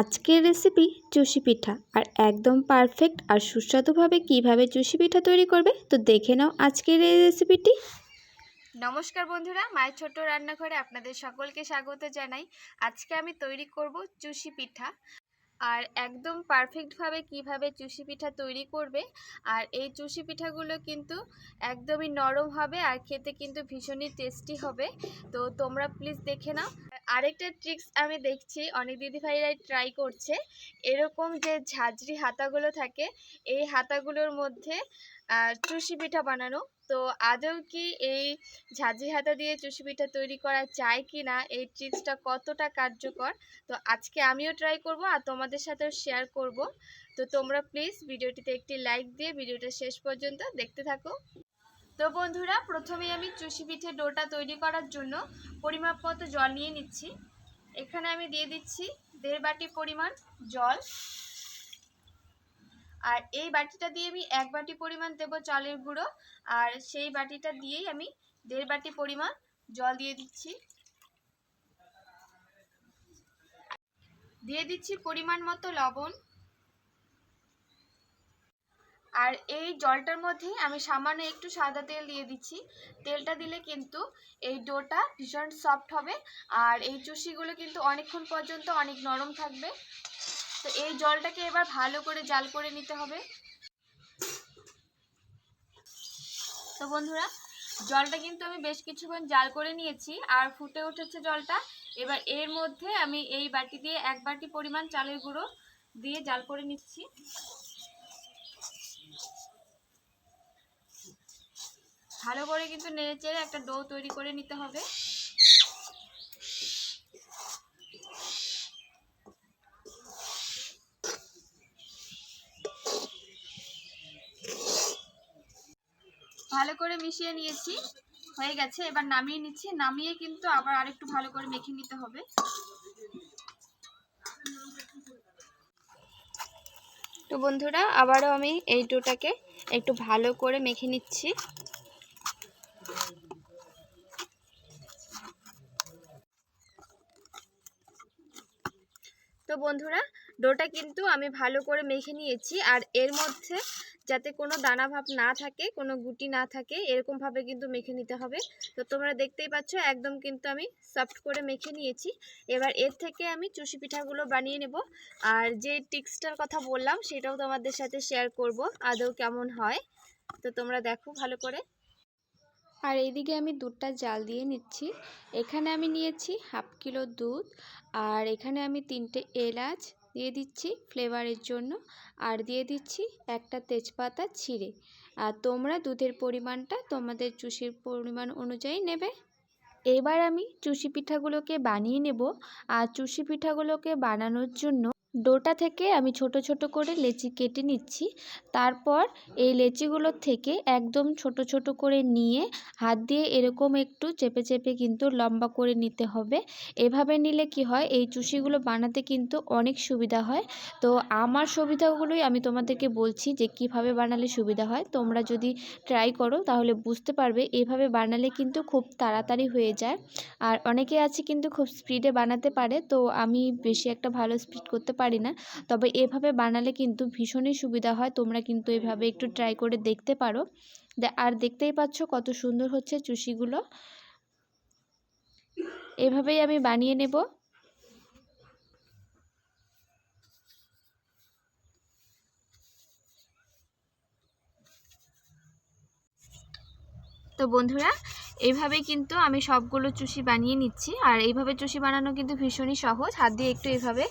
আজকের রেসিপি চুষি পিঠা। আর একদম পারফেক্ট আর সুস্বাদুভাবে কীভাবে চুষি পিঠা তৈরি করবে, তো দেখে নাও আজকের এই রেসিপিটি নমস্কার বন্ধুরা মায়ের ছোট্ট রান্নাঘরে আপনাদের সকলকে স্বাগত জানাই। আজকে আমি তৈরি করব চুষি পিঠা। আর একদম পারফেক্টভাবে কীভাবে চুষি পিঠা তৈরি করবে, আর এই চুষি পিঠাগুলো কিন্তু একদমই নরম হবে আর খেতে কিন্তু ভীষণই টেস্টি হবে। তো তোমরা প্লিজ দেখে নাও। আরেকটা ট্রিক্স আমি দেখছি, অনেক দিদিভাইরাই ট্রাই করছে। এরকম যে ঝাঁঝরি হাতাগুলো থাকে, এই হাতাগুলোর মধ্যে চুষি পিঠা বানানো। তো আদৌ কি এই ঝাঁঝরি হাতা দিয়ে চুষি পিঠা তৈরি করা যায় কি না এই ট্রিক্সটা কতটা কার্যকর? তো আজকে আমিও ট্রাই করব আর তোমাদের সাথেও শেয়ার করব। তো তোমরা প্লিজ ভিডিওটিতে একটি লাইক দিয়ে ভিডিওটা শেষ পর্যন্ত দেখতে থাকো। তো বন্ধুরা প্রথমে আমি চুষি পিঠে ডোটা তৈরি করার জন্য পরিমাপ মতো জল নিয়ে নিচ্ছি। এখানে আমি দিয়ে দিচ্ছি দেড় বাটি পরিমাণ জল। আর এই বাটিটা দিয়ে আমি এক বাটি পরিমাণ দেবো চালের গুঁড়ো। আর সেই বাটিটা দিয়েই আমি দেড় বাটি পরিমাণ জল দিয়ে দিচ্ছি। দিয়ে দিচ্ছি পরিমাণ মতো লবণ। আর এই জলটার মধ্যে আমি সামান্য একটু সাদা তেল দিয়ে দিচ্ছি। তেলটা দিলে কিন্তু এই ডোটা ভীষণ সফট হবে আর এই চুষিগুলো কিন্তু অনেকক্ষণ পর্যন্ত অনেক নরম থাকবে। তো এই জলটাকে এবার ভালো করে জাল করে নিতে হবে। তো বন্ধুরা, জলটা কিন্তু আমি বেশ কিছুক্ষণ জাল করে নিয়েছি আর ফুটে উঠেছে জলটা। এবার এর মধ্যে আমি এই বাটি দিয়ে এক বাটি পরিমাণ চালের গুঁড়ো দিয়ে জাল করে নিচ্ছি। ভালো করে কিন্তু নেড়ে চেড়ে একটা ডো তৈরি করে নিতে হবে। ভালো করে মিশিয়ে নিয়েছি। হয়ে গেছে, এবার নামিয়ে নিচ্ছি। নামিয়ে কিন্তু আবার আরেকটু ভালো করে মেখে নিতে হবে। তো বন্ধুরা, আবারও আমি এই ডোটাকে একটু ভালো করে মেখে নিচ্ছি। তো বন্ধুরা, ডোটা কিন্তু আমি ভালো করে মেখে নিয়েছি আর এর মধ্যে যাতে কোনো দানা ভাব না থাকে, কোনো গুটি না থাকে এরকমভাবে কিন্তু মেখে নিতে হবে। তো তোমরা দেখতেই পাচ্ছ, একদম কিন্তু আমি সফট করে মেখে নিয়েছি। এবার এর থেকে আমি চুষি পিঠাগুলো বানিয়ে নেব। আর যে টিক্সটার কথা বললাম, সেটাও তোমাদের সাথে শেয়ার করব, আদৌ কেমন হয়। তো তোমরা দেখো ভালো করে। আর এইদিকে আমি দুধটা জাল দিয়ে নিচ্ছি। এখানে আমি নিয়েছি হাফ কিলো দুধ আর এখানে আমি তিনটে এলাচ দিয়ে দিচ্ছি ফ্লেভারের জন্য। আর দিয়ে দিচ্ছি একটা তেজপাতা ছিঁড়ে। আর তোমরা দুধের পরিমাণটা তোমাদের চুষির পরিমাণ অনুযায়ী নেবে। এবার আমি চুষি পিঠাগুলোকে বানিয়ে নেব। আর চুষি পিঠাগুলোকে বানানোর জন্য ডোটা থেকে আমি ছোট ছোট করে লেচি কেটে নিচ্ছি। তারপর এই লেচিগুলোর থেকে একদম ছোট ছোট করে নিয়ে হাত দিয়ে এরকম একটু চেপে চেপে কিন্তু লম্বা করে নিতে হবে। এভাবে নিলে কি হয়, এই চুষিগুলো বানাতে কিন্তু অনেক সুবিধা হয়। তো আমার সুবিধাগুলোই আমি তোমাদেরকে বলছি যে কীভাবে বানালে সুবিধা হয়। তোমরা যদি ট্রাই করো তাহলে বুঝতে পারবে, এভাবে বানালে কিন্তু খুব তাড়াতাড়ি হয়ে যায়। আর অনেকে আছে কিন্তু খুব স্পিডে বানাতে পারে। তো আমি বেশি একটা ভালো স্পিড করতে পারি না। তবে এভাবে বানালে কিন্তু ভীষণই সুবিধা হয়। তোমরা কিন্তু এভাবে একটু ট্রাই করে দেখতে পারো। আর দেখতেই পাচ্ছ কত সুন্দর হচ্ছে চুষিগুলো। এভাবেই আমি বানিয়ে নেব। তো বন্ধুরা এইভাবেই কিন্তু আমি সবগুলো চুষি বানিয়ে নিচ্ছি। আর এইভাবে চুষি বানানো কিন্তু ভীষণই সহজ। হাত দিয়ে একটু এইভাবে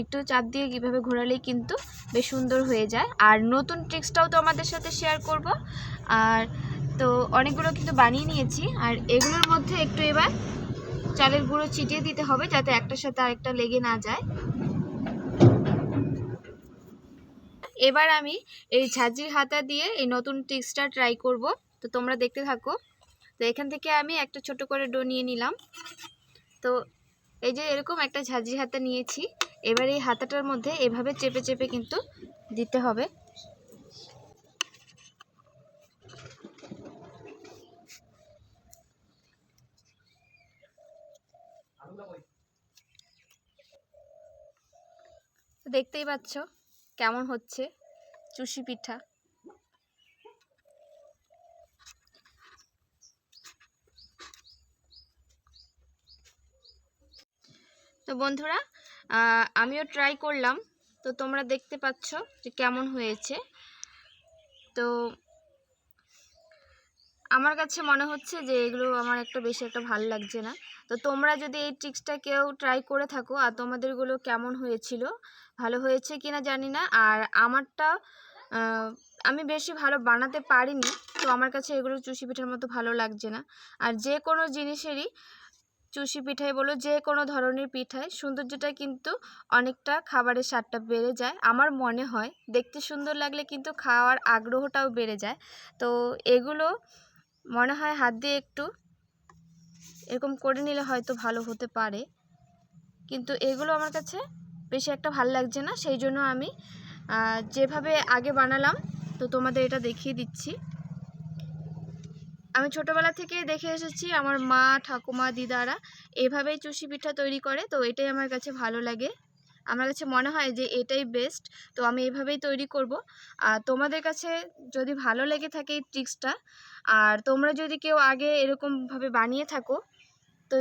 একটু চাপ দিয়ে কীভাবে ঘোরালেই কিন্তু বেশ সুন্দর হয়ে যায়। আর নতুন ট্রিক্সটাও তো আমাদের সাথে শেয়ার করব। আর তো অনেকগুলো কিন্তু বানিয়ে নিয়েছি। আর এগুলোর মধ্যে একটু এবার চালের গুঁড়ো ছিটিয়ে দিতে হবে যাতে একটার সাথে আরেকটা লেগে না যায়। এবার আমি এই ঝাঁঝির হাতা দিয়ে এই নতুন ট্রিক্সটা ট্রাই করব। তো তোমরা দেখতে থাকো। তো এখান থেকে আমি একটা ছোট করে ডো নিয়ে নিলাম। তো এই যে এরকম একটা ঝাঁঝি হাতা নিয়েছি, এবার এই হাতাটার মধ্যে এভাবে চেপে চেপে কিন্তু দিতে হবে। দেখতেই পাচ্ছ কেমন হচ্ছে চুষি পিঠা। তো বন্ধুরা আমিও ট্রাই করলাম। তো তোমরা দেখতে পাচ্ছ যে কেমন হয়েছে। তো আমার কাছে মনে হচ্ছে যে এগুলো আমার একটা বেশি একটা ভালো লাগছে না। তো তোমরা যদি এই ট্রিক্সটা কেউ ট্রাই করে থাকো, আর তোমাদেরগুলো কেমন হয়েছিল, ভালো হয়েছে কিনা জানি না। আর আমারটা আমি বেশি ভালো বানাতে পারিনি, তো আমার কাছে এগুলো চুষি পিঠার মতো ভালো লাগছে না। আর যে কোনো জিনিসেরই চুষি পিঠাই বলো, যে কোনো ধরনের পিঠায় সৌন্দর্যটা কিন্তু অনেকটা খাবারের স্বাদটা বেড়ে যায়। আমার মনে হয় দেখতে সুন্দর লাগলে কিন্তু খাওয়ার আগ্রহটাও বেড়ে যায়। তো এগুলো মনে হয় হাত দিয়ে একটু এরকম করে নিলে হয়তো ভালো হতে পারে। কিন্তু এগুলো আমার কাছে বেশি একটা ভালো লাগছে না, সেই জন্য আমি যেভাবে আগে বানালাম, তো তোমাদের এটা দেখিয়ে দিচ্ছি। আমি ছোটোবেলা থেকে দেখে এসেছি আমার মা, ঠাকুমা, দিদারা এভাবেই চুষি পিঠা তৈরি করে, তো এটাই আমার কাছে ভালো লাগে। আমার কাছে মনে হয় যে এটাই বেস্ট তো আমি এভাবেই তৈরি করব। আর তোমাদের কাছে যদি ভালো লেগে থাকে এই ট্রিক্সটা আর তোমরা যদি কেউ আগে এরকমভাবে বানিয়ে থাকো, তো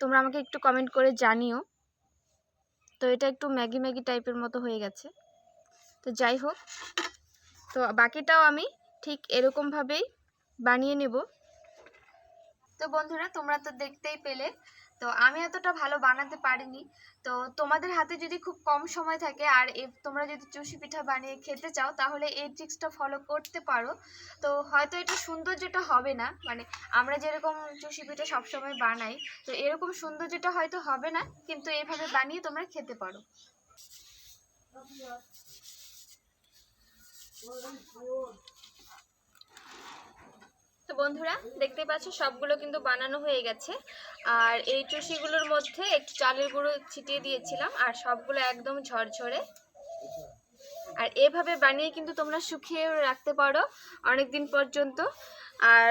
তোমরা আমাকে একটু কমেন্ট করে জানিও। তো এটা একটু ম্যাগি ম্যাগি টাইপের মতো হয়ে গেছে। তো যাই হোক, তো বাকিটাও আমি ঠিক এরকমভাবেই বানিয়ে নেব। তো বন্ধুরা, তোমরা তো দেখতেই পেলে। তো আমি এতটা ভালো বানাতে পারিনি। তো তোমাদের হাতে যদি খুব কম সময় থাকে, আর তোমরা যদি চুষি পিঠা বানিয়ে খেতে চাও, তাহলে এই ট্রিক্সটা ফলো করতে পারো। তো হয়তো এটা সৌন্দর্যটা হবে না। মানে আমরা যেরকম চুষি পিঠা সবসময় বানাই, তো এরকম সৌন্দর্যটা হয়তো হবে না, কিন্তু এইভাবে বানিয়ে তোমরা খেতে পারো। তো বন্ধুরা দেখতে পাচ্ছ সবগুলো কিন্তু বানানো হয়ে গেছে। আর এই চুষিগুলোর মধ্যে একটু চালের গুঁড়ো ছিটিয়ে দিয়েছিলাম, আর সবগুলো একদম ঝরঝরে। আর এভাবে বানিয়ে কিন্তু তোমরা শুকিয়ে রাখতে পারো অনেক দিন পর্যন্ত। আর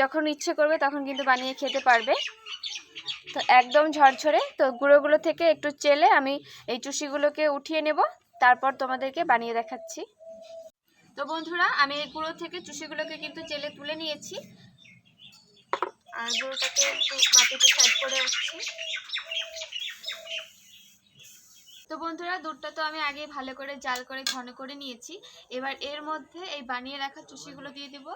যখন ইচ্ছে করবে তখন কিন্তু বানিয়ে খেতে পারবে। তো একদম ঝরঝরে, তো গুঁড়োগুলো থেকে একটু চেলে আমি এই চুষিগুলোকে উঠিয়ে নেব, তারপর তোমাদেরকে বানিয়ে দেখাচ্ছি। তো বন্ধুরা, আমি এই গুঁড়ো থেকে চুষিগুলোকে কিন্তু জেলে তুলে নিয়েছি। আর গুঁড়োটাকে একটু মাটিতে সাইড করে রাখছি তো বন্ধুরা, দুধটা তো আমি আগে ভালো করে জাল করে ঘন করে নিয়েছি। এবার এর মধ্যে এই বানিয়ে রাখা চুষিগুলো দিয়ে দেব।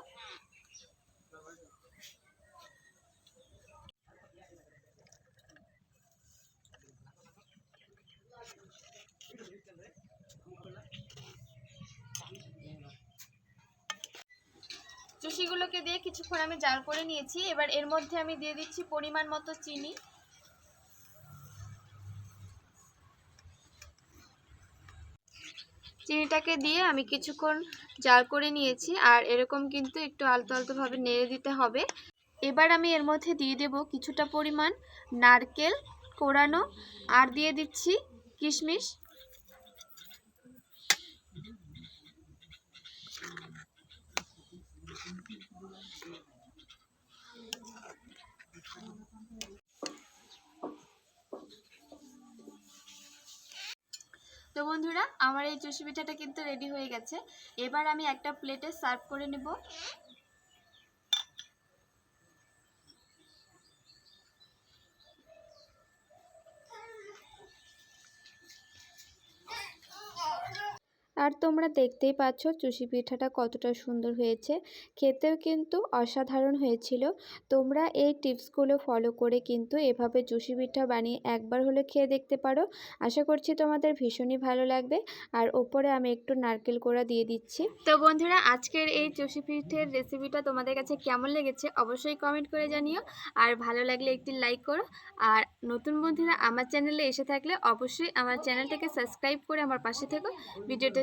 চুষিগুলোকে দিয়ে কিছুক্ষণ আমি জাল করে নিয়েছি। এবার এর মধ্যে আমি দিয়ে দিচ্ছি পরিমাণ মতো চিনি। চিনিটাকে দিয়ে আমি কিছুক্ষণ জাল করে নিয়েছি আর এরকম কিন্তু একটু আলতো আলতোভাবে নেড়ে দিতে হবে। এবার আমি এর মধ্যে দিয়ে দেব কিছুটা পরিমাণ নারকেল কোরানো আর দিয়ে দিচ্ছি কিশমিশ। তো বন্ধুরা, আমার এই চুষি পিঠাটা কিন্তু রেডি হয়ে গেছে। এবার আমি একটা প্লেটে সার্ভ করে নেব। আর তোমরা দেখতেই পাচ্ছ চুষি পিঠাটা কতটা সুন্দর হয়েছে। খেতেও কিন্তু অসাধারণ হয়েছিল। তোমরা এই টিপসগুলো ফলো করে কিন্তু এভাবে চুষি পিঠা বানিয়ে একবার হলে খেয়ে দেখতে পারো। আশা করছি তোমাদের ভীষণই ভালো লাগবে। আর ওপরে আমি একটু নারকেল কোড়া দিয়ে দিচ্ছি। তো বন্ধুরা, আজকের এই চষি পিঠের রেসিপিটা তোমাদের কাছে কেমন লেগেছে অবশ্যই কমেন্ট করে জানিও। আর ভালো লাগলে একটি লাইক করো। আর নতুন বন্ধুরা আমার চ্যানেলে এসে থাকলে অবশ্যই আমার চ্যানেলটাকে সাবস্ক্রাইব করে আমার পাশে থেকো। ভিডিওটা